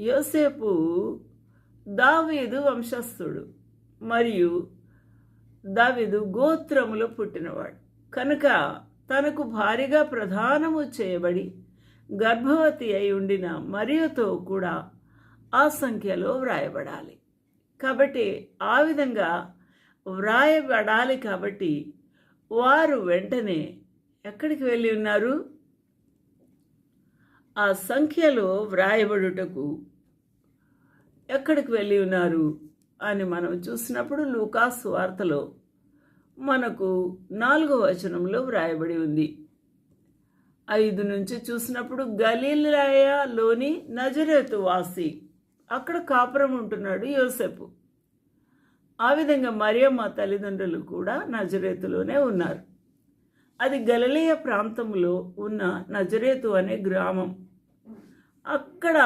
యోసేపు దావీదు వంశస్థుడు మరియు దావీదు గోత్రములో పుట్టినవాడు. కనుక తనకు భారీగా ప్రధానము చేయబడి గర్భవతి అయి ఉండిన మరియుతో కూడా ఆ సంఖ్యలో వ్రాయబడాలి. కాబట్టి ఆ విధంగా వ్రాయబడాలి కాబట్టి వారు వెంటనే ఎక్కడికి వెళ్ళి ఉన్నారు? ఆ సంఖ్యలో వ్రాయబడుటకు ఎక్కడికి వెళ్ళి ఉన్నారు అని మనం చూసినప్పుడు లూకాస్ వార్తలో మనకు నాలుగో వచనంలో వ్రాయబడి ఉంది. ఐదు నుంచి చూసినప్పుడు గలీలయలోని నజరేతు వాసి అక్కడ కాపురం ఉంటున్నాడు యోసెపు. ఆ విధంగా మరియమ్మ తల్లిదండ్రులు కూడా నజరేతులోనే ఉన్నారు. అది గలలియ ప్రాంతంలో ఉన్న నజరేతు అనే గ్రామం. అక్కడ